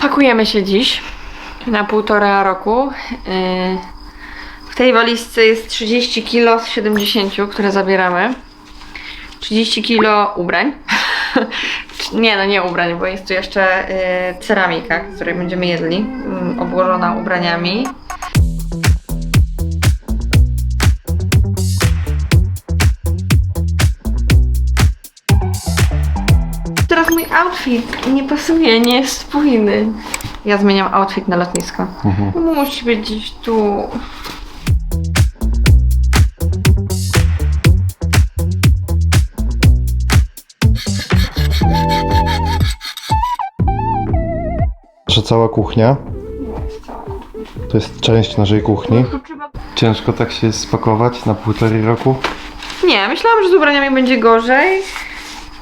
Pakujemy się dziś na półtora roku. Yy, W tej walizce jest 30 kg z 70, które zabieramy. 30 kg ubrań. nie, no nie ubrań, bo jest tu jeszcze yy, ceramika, której będziemy jedli, yy, obłożona ubraniami. Outfit nie pasuje, nie jest spójny. Ja zmieniam outfit na lotnisko. Musi być gdzieś tu. Nasza cała kuchnia. To jest część naszej kuchni. Ciężko tak się spakować na półtorej roku. Nie, myślałam, że z ubraniami będzie gorzej.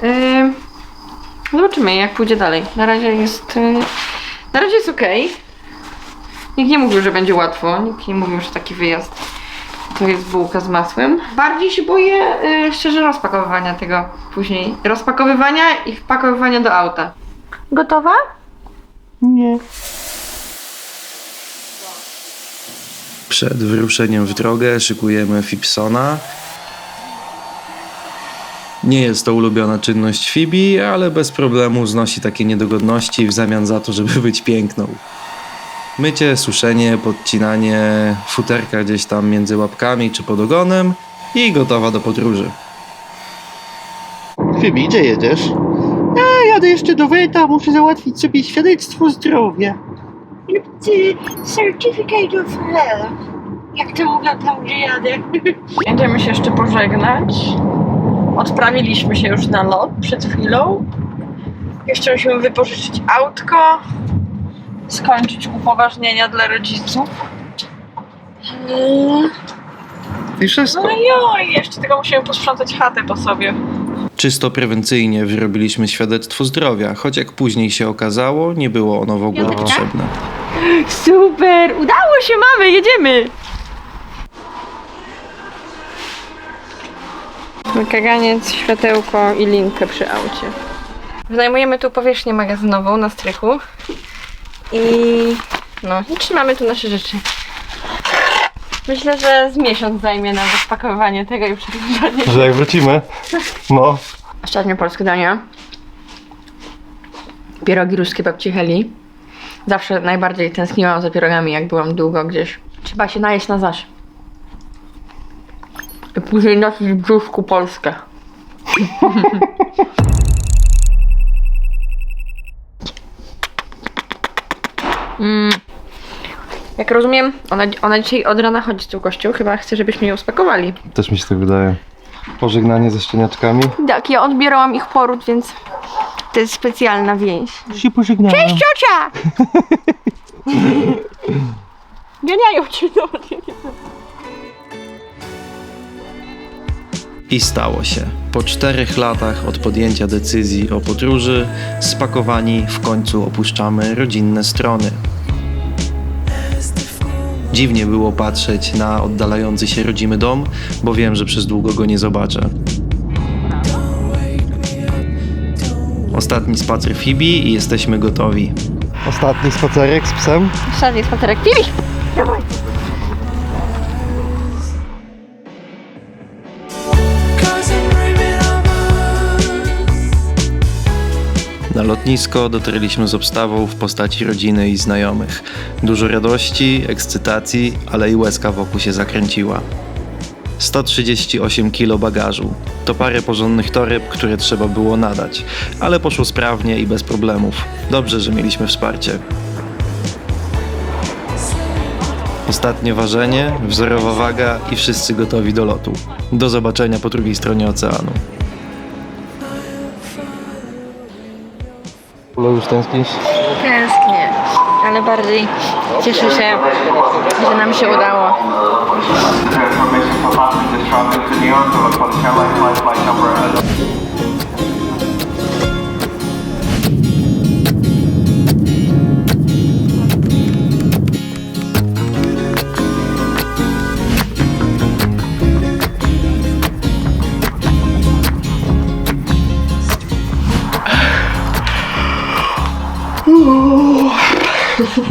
Yy, zobaczymy, jak pójdzie dalej. Na razie jest. Yy, na razie jest ok. Nikt nie mówił, że będzie łatwo. Nikt nie mówił, że taki wyjazd to jest bułka z masłem. Bardziej się boję yy, szczerze rozpakowywania tego później. Rozpakowywania i wpakowywania do auta. Gotowa? Przed wyruszeniem w drogę szykujemy Fipsona. Nie jest to ulubiona czynność Fibi, ale bez problemu znosi takie niedogodności w zamian za to, żeby być piękną. Mycie, suszenie, podcinanie futerka gdzieś tam między łapkami czy pod ogonem i gotowa do podróży. Fibi, gdzie jedziesz? Ja jadę jeszcze do Weta, muszę załatwić sobie świadectwo zdrowia. Ty, Certificate of Health. Jak to mówią tam, gdzie jadę? Będziemy się jeszcze pożegnać. Odprawiliśmy się już na lot przed chwilą. Jeszcze musimy wypożyczyć autko. Skończyć upoważnienia dla rodziców. I wszystko. No i oj, jeszcze tylko musimy posprzątać chatę po sobie. Czysto prewencyjnie wyrobiliśmy świadectwo zdrowia, choć jak później się okazało, nie było ono w ogóle potrzebne. Super! Udało się, mamy, jedziemy! Kaganiec, światełko i linkę przy aucie. Wynajmujemy tu powierzchnię magazynową na strychu i no i trzymamy tu nasze rzeczy. Myślę, że z miesiąc zajmie nam rozpakowywanie tego i przechowywanie. Że jak wrócimy, no, Ostatnio polskie dania. Pierogi ruskie babci Heli. Zawsze najbardziej tęskniłam za pierogami, jak byłam długo gdzieś. Trzeba się najeść na zaś. Później nosić w brzuszku Polskę. mm. Jak rozumiem, ona, ona dzisiaj od rana chodzi z tą kością. Chyba chce, żebyśmy ją spakowali. też mi się tak wydaje. Pożegnanie ze szczeniaczkami. Tak, ja odbierałam ich poród, więc to jest specjalna więź. Się pożegnałem. Cześć ciocia! Ganiają cię, zobacz. I stało się. Po czterech latach od podjęcia decyzji o podróży, spakowani w końcu opuszczamy rodzinne strony. Dziwnie było patrzeć na oddalający się rodzimy dom, bo wiem, że przez długo go nie zobaczę. Ostatni spacer Fibi i jesteśmy gotowi. Ostatni spacerek z psem. Ostatni spacerek. Piwi! Na lotnisko dotarliśmy z obstawą w postaci rodziny i znajomych. Dużo radości, ekscytacji, ale i łezka wokół się zakręciła. 138 kg bagażu. To parę porządnych toreb, które trzeba było nadać, ale poszło sprawnie i bez problemów. Dobrze, że mieliśmy wsparcie. Ostatnie ważenie, wzorowa waga i wszyscy gotowi do lotu. Do zobaczenia po drugiej stronie oceanu. Ula, już tęsknisz? Tęsknię, ale bardziej cieszę się, że nam się udało. Information for passengers traveling to New York to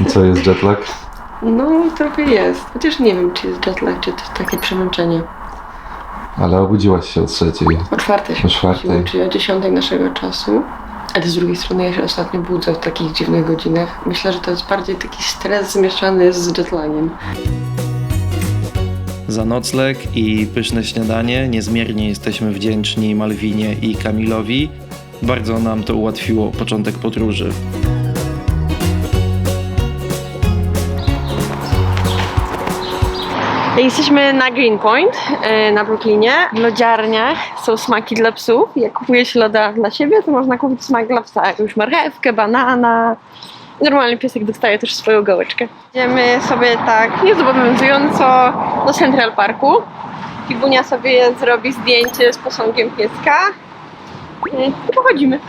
Co jest jetlag? No, trochę jest. Chociaż nie wiem, czy jest jetlag, czy to takie przemęczenie. Ale obudziłaś się o trzeciej. O czwartej się O czwartej. budziłam, czyli o dziesiątej naszego czasu. Ale z drugiej strony ja się ostatnio budzę w takich dziwnych godzinach. Myślę, że to jest bardziej taki stres zmieszany z jetlagiem. Za nocleg i pyszne śniadanie niezmiernie jesteśmy wdzięczni Malwinie i Kamilowi. Bardzo nam to ułatwiło początek podróży. Jesteśmy na Greenpoint e, na Brooklynie. W lodziarniach są smaki dla psów. Jak kupuje się loda dla siebie, to można kupić smak dla psa. Jakąś marchewkę, banana. Normalny piesek dostaje też swoją gałeczkę. Idziemy sobie tak niezobowiązująco do Central Parku. Figunia sobie zrobi zdjęcie z posągiem pieska. I pochodzimy.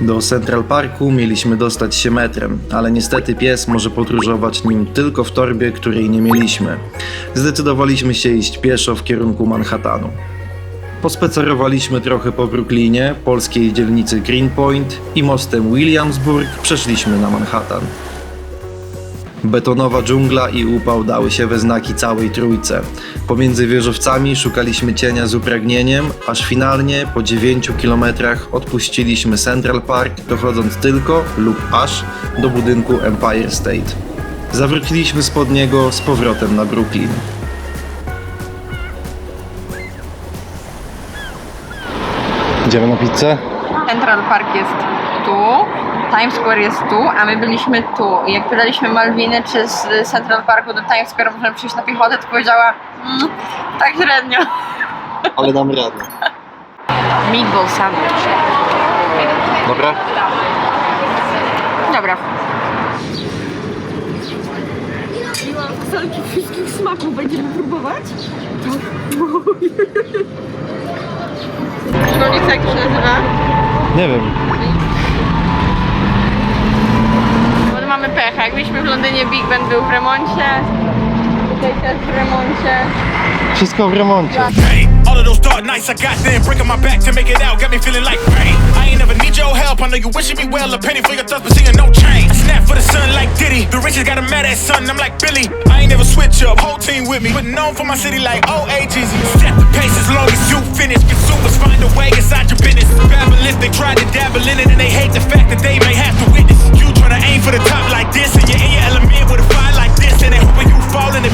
Do Central Parku mieliśmy dostać się metrem, ale niestety pies może podróżować nim tylko w torbie, której nie mieliśmy. Zdecydowaliśmy się iść pieszo w kierunku Manhattanu. Pospacerowaliśmy trochę po Brooklynie, polskiej dzielnicy Greenpoint i mostem Williamsburg przeszliśmy na Manhattan. Betonowa dżungla i upał dały się we znaki całej trójce. Pomiędzy wieżowcami szukaliśmy cienia z upragnieniem, aż finalnie po 9 kilometrach odpuściliśmy Central Park, dochodząc tylko lub aż do budynku Empire State. Zawróciliśmy spod niego z powrotem na Brooklyn. Idziemy na pizzę? Central Park jest tu, Times Square jest tu, a my byliśmy tu. I jak pytaliśmy Malwiny, czy z Central Parku do Times Square możemy przyjść na piechotę, to powiedziała mm, tak średnio. Ale dam radę. Meatball sandwich. Dobra? Dobra. Fasolki wszystkich smaków. Będziemy próbować? Tak. Szkolnica jak się nazywa? Nie wiem. Mamy pecha. Jak byliśmy w Londynie, Big Ben był w remoncie. Tutaj też w remoncie. Wszystko w remoncie. All of those dark nights I got them breaking my back to make it out, got me feeling like rain. I ain't never need your help, I know you wishing me well, a penny for your thoughts, but seeing no change. I snap for the sun like Diddy, the richest got a mad ass son, I'm like Billy. I ain't never switch up, whole team with me, but known for my city like OAGZ. Set the pace as long as you finish, consumers find a way inside your business. Babylons, they try to dabble in it, and they hate the fact that they may have to witness. You tryna aim for the top like this, and you're in your element with a fire like this, and they hoping you fall and they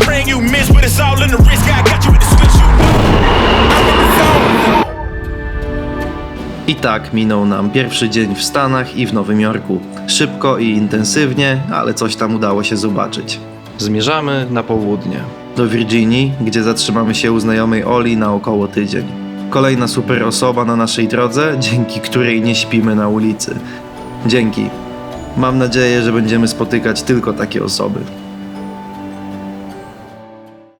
I tak minął nam pierwszy dzień w Stanach i w Nowym Jorku. Szybko i intensywnie, ale coś tam udało się zobaczyć. Zmierzamy na południe. Do Virginii, gdzie zatrzymamy się u znajomej Oli na około tydzień. Kolejna super osoba na naszej drodze, dzięki której nie śpimy na ulicy. Dzięki. Mam nadzieję, że będziemy spotykać tylko takie osoby.